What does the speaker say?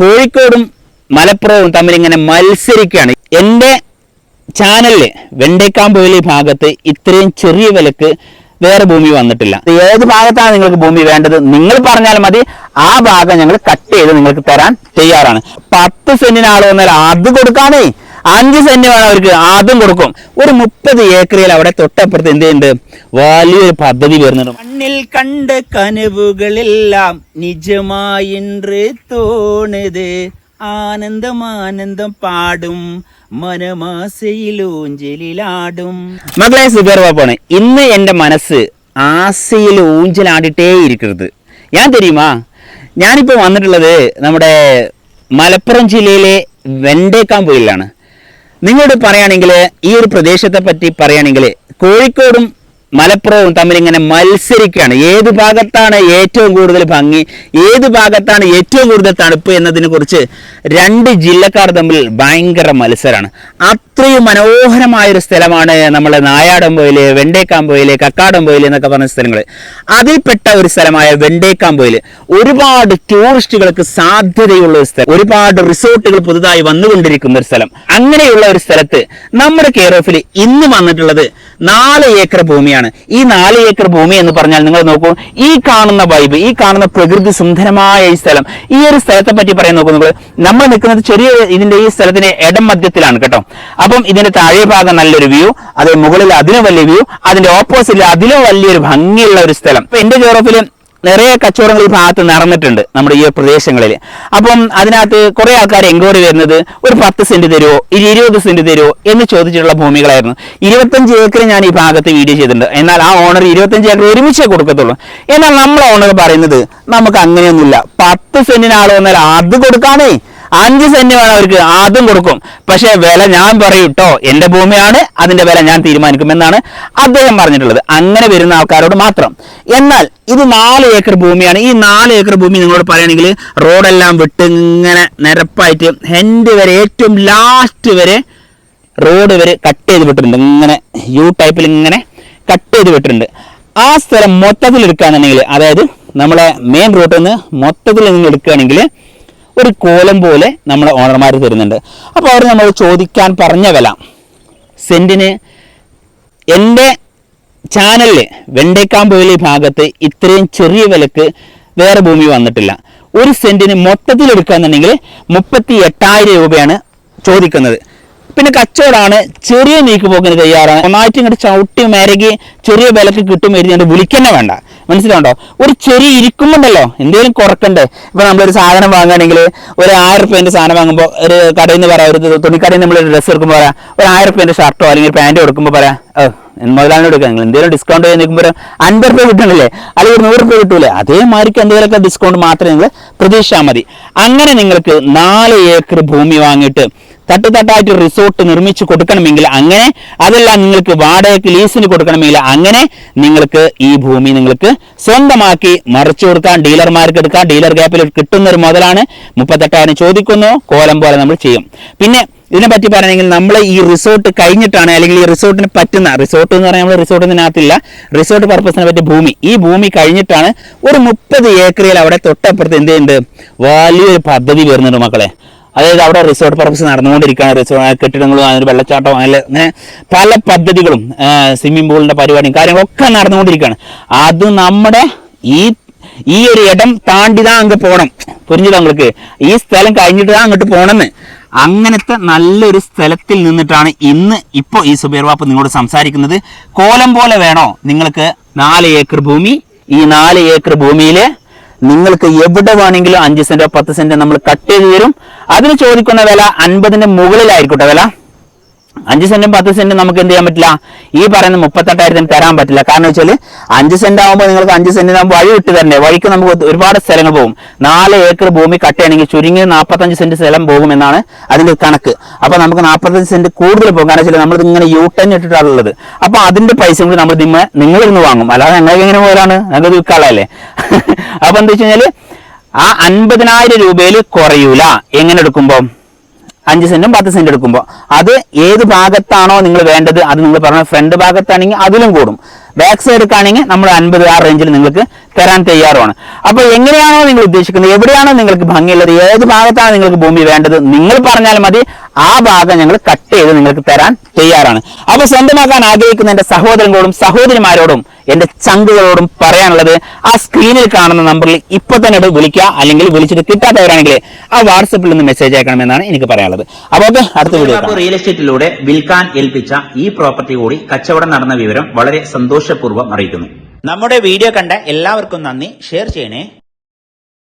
കോഴിക്കോടും മലപ്പുറവും തമ്മിൽ ഇങ്ങനെ മത്സരിക്കുകയാണ്. എന്റെ ചാനലിൽ വെണ്ടേക്കാമ്പൊയിലെ ഭാഗത്ത് ഇത്രയും ചെറിയ വിലക്ക് വേറെ ഭൂമി വന്നിട്ടില്ല. ഏത് ഭാഗത്താണ് നിങ്ങൾക്ക് ഭൂമി വേണ്ടത്? നിങ്ങൾ പറഞ്ഞാൽ മതി. ആ ഭാഗം ഞങ്ങൾ കട്ട് ചെയ്ത് നിങ്ങൾക്ക് തരാൻ തയ്യാറാണ്. പത്ത് സെന്റിന് ആൾ വന്നാൽ അത് കൊടുക്കാനേ അഞ്ച് സെന്റ് വേണം അവർക്ക്. ആദ്യം കൊടുക്കും. ഒരു മുപ്പത് ഏക്കറിൽ അവിടെ തൊട്ടപ്പുറത്ത് എന്ത് ചെയ്യുന്നുണ്ട്? വലിയൊരു പദ്ധതി വരുന്നുണ്ട്. മണ്ണിൽ കണ്ട കനവുകളെല്ലാം നിജമായി തോണത്. ആനന്ദം ആനന്ദം പാടും. മനമാസയിലൂഞ്ചലിലാടും മകളെ സുബേർ ബാപ്പാണ് ഇന്ന് എന്റെ മനസ്സ് ആസയിൽ ഊഞ്ചലാടിട്ടേ ഇരിക്കരുത് ഞാൻ തരുമാ? ഞാനിപ്പോൾ വന്നിട്ടുള്ളത് നമ്മുടെ മലപ്പുറം ജില്ലയിലെ വെണ്ടേക്കാമ്പൊയിലാണ് നിങ്ങളോട് പറയുകയാണെങ്കിൽ ഈ ഒരു പ്രദേശത്തെ പറ്റി പറയുകയാണെങ്കിൽ കോഴിക്കോടും മലപ്പുറവും തമ്മിൽ ഇങ്ങനെ മത്സരിക്കുകയാണ്. ഏത് ഭാഗത്താണ് ഏറ്റവും കൂടുതൽ ഭംഗി? ഏത് ഭാഗത്താണ് ഏറ്റവും കൂടുതൽ തണുപ്പ് എന്നതിനെ കുറിച്ച് രണ്ട് ജില്ലക്കാർ തമ്മിൽ ഭയങ്കര മത്സരമാണ്. അത്രയും മനോഹരമായ ഒരു സ്ഥലമാണ് നമ്മളെ നായാടംപോയിൽ വെണ്ടേക്കാമ്പൊയിൽ കക്കാടംപോയിൽ എന്നൊക്കെ പറഞ്ഞ സ്ഥലങ്ങൾ അതിൽപ്പെട്ട ഒരു സ്ഥലമായ വെണ്ടേക്കാമ്പൊയിൽ. ഒരുപാട് ടൂറിസ്റ്റുകൾക്ക് സാധ്യതയുള്ള ഒരു സ്ഥലം. ഒരുപാട് റിസോർട്ടുകൾ പുതുതായി വന്നുകൊണ്ടിരിക്കുന്ന ഒരു സ്ഥലം. അങ്ങനെയുള്ള ഒരു സ്ഥലത്ത് നമ്മുടെ കെയർ ഓഫിൽ ഇന്ന് വന്നിട്ടുള്ളത് നാല് ഏക്കർ ഭൂമിയാണ്. ഈ നാല് ഏക്കർ ഭൂമി എന്ന് പറഞ്ഞാൽ നിങ്ങൾ നോക്കൂ ഈ കാണുന്ന വൈബ് ഈ കാണുന്ന പ്രകൃതി സുന്ദരമായ ഈ സ്ഥലം. ഈ ഒരു സ്ഥലത്തെ പറ്റി പറയാൻ നോക്കൂ നിങ്ങൾ. നമ്മൾ നിൽക്കുന്നത് ചെറിയ ഇതിന്റെ ഈ സ്ഥലത്തിന്റെ ഇടം മധ്യത്തിലാണ് കേട്ടോ. അപ്പം ഇതിന്റെ താഴെ ഭാഗം നല്ലൊരു വ്യൂ അതേ മുകളിൽ അതിലും വലിയ വ്യൂ അതിന്റെ ഓപ്പോസിറ്റിൽ അതിലും വലിയൊരു ഭംഗിയുള്ള ഒരു സ്ഥലം. എന്റെ ഓഫിൽ നിറയെ കച്ചവടങ്ങൾ ഈ ഭാഗത്ത് നടന്നിട്ടുണ്ട് നമ്മുടെ ഈ പ്രദേശങ്ങളിൽ. അപ്പം അതിനകത്ത് കുറേ ആൾക്കാർ എൻക്വയറി വരുന്നത് ഒരു പത്ത് സെന്റ് തരുമോ ഇനി ഇരുപത് സെന്റ് തരുമോ എന്ന് ചോദിച്ചിട്ടുള്ള ഭൂമികളായിരുന്നു. ഇരുപത്തഞ്ച് ഏക്കർ ഞാൻ ഈ ഭാഗത്ത് വീഡിയോ ചെയ്തിട്ടുണ്ട്. എന്നാൽ ആ ഓണർ ഇരുപത്തഞ്ച് ഏക്കർ ഒരുമിച്ചേ കൊടുക്കത്തുള്ളൂ. എന്നാൽ നമ്മൾ ഓണർ പറയുന്നത് നമുക്ക് അങ്ങനെയൊന്നുമില്ല. പത്ത് സെന്റിന് ആൾ വന്നാൽ അത് കൊടുക്കാനേ അഞ്ച് സെന്റ് വേണം അവർക്ക്. ആദ്യം കൊടുക്കും. പക്ഷേ വില ഞാൻ പറയും കേട്ടോ എന്റെ ഭൂമിയാണ് അതിന്റെ വില ഞാൻ തീരുമാനിക്കുമെന്നാണ് അദ്ദേഹം പറഞ്ഞിട്ടുള്ളത്. അങ്ങനെ വരുന്ന ആൾക്കാരോട് മാത്രം. എന്നാൽ ഇത് നാല് ഏക്കർ ഭൂമിയാണ്. ഈ നാല് ഏക്കർ ഭൂമി നിങ്ങളോട് പറയുകയാണെങ്കിൽ റോഡെല്ലാം വിട്ട് ഇങ്ങനെ നിരപ്പായിട്ട് എന്റെ വരെ ഏറ്റവും ലാസ്റ്റ് വരെ റോഡ് വരെ കട്ട് ചെയ്ത് വിട്ടിട്ടുണ്ട്. ഇങ്ങനെ യു ടൈപ്പിൽ ഇങ്ങനെ കട്ട് ചെയ്ത് വിട്ടിട്ടുണ്ട്. ആ സ്ഥലം മൊത്തത്തിൽ എടുക്കുകയാണെന്നുണ്ടെങ്കിൽ അതായത് നമ്മളെ മെയിൻ റൂട്ടിൽ നിന്ന് മൊത്തത്തിൽ നിങ്ങൾ എടുക്കുകയാണെങ്കിൽ ഒരു കോലം പോലെ നമ്മളെ ഓണർമാർ തരുന്നുണ്ട്. അപ്പോൾ അവർ നമ്മൾ ചോദിക്കാൻ പറഞ്ഞ വില. സെന്റിന് എന്റെ ചാനലിൽ വെണ്ടേക്കാമ്പൊയിലെ ഭാഗത്ത് ഇത്രയും ചെറിയ വിലക്ക് വേറെ ഭൂമി വന്നിട്ടില്ല. ഒരു സെന്റിന് മൊത്തത്തിൽ എടുക്കുകയെന്നുണ്ടെങ്കിൽ മുപ്പത്തി എട്ടായിരം രൂപയാണ് ചോദിക്കുന്നത്. പിന്നെ കച്ചവടമാണ് ചെറിയ നീക്കുപോക്കിന് തയ്യാറാണ്. ഒന്നായിട്ട് ഇങ്ങോട്ട് ചവിട്ടി മരകി ചെറിയ വിലക്ക് കിട്ടും എഴുതി വിളിക്കന്നെ വേണ്ട. മനസ്സിലാവുണ്ടോ? ഒരു ചെറിയ ഇരിക്കുമ്പോണ്ടല്ലോ എന്തെങ്കിലും കുറക്കണ്ടേ? ഇപ്പൊ നമ്മളൊരു സാധനം വാങ്ങുകയാണെങ്കിൽ ഒരു ആയിരം റുപ്യന്റെ സാധനം വാങ്ങുമ്പോൾ ഒരു കടയിൽ നിന്ന് പറയാം ഒരു തുണിക്കടയിൽ നമ്മൾ ഡ്രസ്സ് എടുക്കുമ്പോൾ പറയാം ഒരു ആയിരം റുപ്യന്റെ ഷർട്ടോ അല്ലെങ്കിൽ പാന്റോ എടുക്കുമ്പോൾ പറയാം മുതലാണ് എടുക്കുക നിങ്ങൾ എന്തെങ്കിലും ഡിസ്കൗണ്ട് ചെയ്യാൻ നിൽക്കുമ്പോൾ അൻപത് രൂപ കിട്ടണില്ലേ? അല്ലെങ്കിൽ നൂറ് രൂപ കിട്ടൂലേ? അതേമാതിരിക്ക് എന്തെങ്കിലുമൊക്കെ ഡിസ്കൗണ്ട് മാത്രമേ നിങ്ങൾ പ്രതീക്ഷിച്ചാൽ മതി. അങ്ങനെ നിങ്ങൾക്ക് നാല് ഏക്കർ ഭൂമി വാങ്ങിയിട്ട് തട്ടുതട്ടായിട്ട് റിസോർട്ട് നിർമ്മിച്ച് കൊടുക്കണമെങ്കിൽ അങ്ങനെ അതെല്ലാം നിങ്ങൾക്ക് വാടകയ്ക്ക് ലീസിന് കൊടുക്കണമെങ്കിൽ അങ്ങനെ നിങ്ങൾക്ക് ഈ ഭൂമി നിങ്ങൾക്ക് സ്വന്തമാക്കി മറിച്ചു കൊടുക്കാൻ ഡീലർമാർക്ക് എടുക്കാം ഡീലർ ഗ്യാപ്പിൽ കിട്ടുന്ന ഒരു മുതലാണ്. മുപ്പത്തെട്ടായിരം ചോദിക്കുന്നു കോലം പോലെ നമ്മൾ ചെയ്യും. പിന്നെ ഇതിനെ പറ്റി പറയണമെങ്കിൽ നമ്മൾ ഈ റിസോർട്ട് കഴിഞ്ഞിട്ടാണ് അല്ലെങ്കിൽ ഈ റിസോർട്ടിന് പറ്റുന്ന റിസോർട്ട് എന്ന് പറഞ്ഞാൽ നമ്മൾ റിസോർട്ടിനകത്തില്ല റിസോർട്ട് പർപ്പസിനെ പറ്റിയ ഭൂമി. ഈ ഭൂമി കഴിഞ്ഞിട്ടാണ് ഒരു മുപ്പത് ഏക്കറിൽ അവിടെ തൊട്ടപ്പുറത്ത് എന്ത് ചെയ്യുന്നുണ്ട് വലിയൊരു പദ്ധതി വരുന്നുണ്ട് മക്കളെ. അതായത് അവിടെ റിസോർട്ട് പർപ്പസ് നടന്നുകൊണ്ടിരിക്കുകയാണ്. റിസോർട്ട് കെട്ടിടങ്ങളും അതിന് വെള്ളച്ചാട്ടം അങ്ങനെ അങ്ങനെ പല പദ്ധതികളും സ്വിമ്മിംഗ് പൂളിന്റെ പരിപാടിയും കാര്യങ്ങളൊക്കെ നടന്നുകൊണ്ടിരിക്കുകയാണ്. അത് നമ്മുടെ ഈ ഈ ഒരു ഇടം താണ്ടിതാ അങ്ങ് പോകണം പുരിഞ്ഞിതാ നിങ്ങൾക്ക് ഈ സ്ഥലം കഴിഞ്ഞിട്ട് അങ്ങോട്ട് പോകണമെന്ന് അങ്ങനത്തെ നല്ലൊരു സ്ഥലത്തിൽ നിന്നിട്ടാണ് ഇന്ന് ഇപ്പോൾ ഈ സുബൈർ വാപ്പ് നിങ്ങളോട് സംസാരിക്കുന്നത്. കോലം പോലെ വേണോ? നിങ്ങൾക്ക് നാല് ഏക്കർ ഭൂമി. ഈ നാല് ഏക്കർ ഭൂമിയിൽ നിങ്ങൾക്ക് എവിടെ വേണമെങ്കിലും അഞ്ച് സെന്റോ പത്ത് സെന്റോ നമ്മൾ കട്ട് ചെയ്ത് തരും. അതിന് ചോദിക്കുന്ന വില അൻപതിന്റെ മുകളിലായിരിക്കട്ടെ വില. അഞ്ച് സെന്റും പത്ത് സെന്റും നമുക്ക് എന്ത് ചെയ്യാൻ പറ്റില്ല? ഈ പറയുന്ന മുപ്പത്തെട്ടായിരത്തിന് തരാൻ പറ്റില്ല. കാരണം വെച്ചാൽ അഞ്ച് സെന്റ് ആകുമ്പോൾ നിങ്ങൾക്ക് അഞ്ച് സെന്റിനാകുമ്പോൾ വഴി വിട്ട് തരണ്ടേ? വഴിക്ക് നമുക്ക് ഒരുപാട് സ്ഥലങ്ങൾ പോകും. നാല് ഏക്കർ ഭൂമി കട്ടയാണെങ്കിൽ ചുരുങ്ങി നാൽപ്പത്തഞ്ച് സെന്റ് സ്ഥലം പോകും എന്നാണ് അതിന്റെ കണക്ക്. അപ്പൊ നമുക്ക് നാൽപ്പത്തഞ്ച് സെന്റ് കൂടുതൽ പോകും. കാരണം വെച്ചാൽ നമ്മൾ ഇങ്ങനെ യു ടെൻ ഇട്ടിട്ടുള്ളത് അപ്പൊ അതിന്റെ പൈസ കൂടി നമ്മൾ നിങ്ങൾ നിങ്ങളിൽ നിന്ന് വാങ്ങും. അല്ലാതെ ഞങ്ങൾക്ക് എങ്ങനെ പോലാണ് ഞങ്ങൾക്ക് വിൽക്കാളല്ലേ അപ്പൊ എന്താ വെച്ച് കഴിഞ്ഞാൽ ആ അൻപതിനായിരം രൂപയിൽ കുറയൂല. എങ്ങനെ എടുക്കുമ്പോൾ അഞ്ച് സെന്റും പത്ത് സെന്റ് എടുക്കുമ്പോൾ അത് ഏത് ഭാഗത്താണോ നിങ്ങൾ വേണ്ടത് അത് നിങ്ങൾ പറഞ്ഞ ഫ്രണ്ട് ഭാഗത്താണെങ്കിൽ അതിലും കൂടും. ബാക്ക് സൈഡ് എടുക്കുകയാണെങ്കിൽ നമ്മൾ അൻപത് ആ റേഞ്ചിൽ നിങ്ങൾക്ക് തരാൻ തയ്യാറുമാണ്. അപ്പോൾ എങ്ങനെയാണോ നിങ്ങൾ ഉദ്ദേശിക്കുന്നത്? എവിടെയാണോ നിങ്ങൾക്ക് ഭംഗിയുള്ളത്? ഏത് ഭാഗത്താണ് നിങ്ങൾക്ക് ഭൂമി വേണ്ടത്? നിങ്ങൾ പറഞ്ഞാൽ മതി. ആ ഭാഗം ഞങ്ങൾ കട്ട് ചെയ്ത് നിങ്ങൾക്ക് തരാൻ തയ്യാറാണ്. അപ്പോൾ സ്വന്തമാക്കാൻ ആഗ്രഹിക്കുന്ന എന്റെ സഹോദരങ്ങളോടും സഹോദരിമാരോടും എന്റെ ചങ്കുകളോടും പറയാനുള്ളത് ആ സ്ക്രീനിൽ കാണുന്ന നമ്പറിൽ ഇപ്പൊ തന്നെ വിളിക്കുക. അല്ലെങ്കിൽ വിളിച്ചിട്ട് കിട്ടാത്തവരാണെങ്കിൽ ആ വാട്സപ്പിൽ നിന്ന് മെസ്സേജ് അയക്കണമെന്നാണ് എനിക്ക് പറയാനുള്ളത്. അപ്പോൾ ഓക്കെ അടുത്ത വീഡിയോ റിയൽ എസ്റ്റേറ്റിലൂടെ വിൽക്കാൻ ഏൽപ്പിച്ച ഈ പ്രോപ്പർട്ടി കൂടി കച്ചവടം നടന്ന വിവരം വളരെ സന്തോഷപൂർവം അറിയിക്കുന്നു. നമ്മുടെ വീഡിയോ കണ്ട എല്ലാവർക്കും നന്ദി. ഷെയർ ചെയ്യണേ.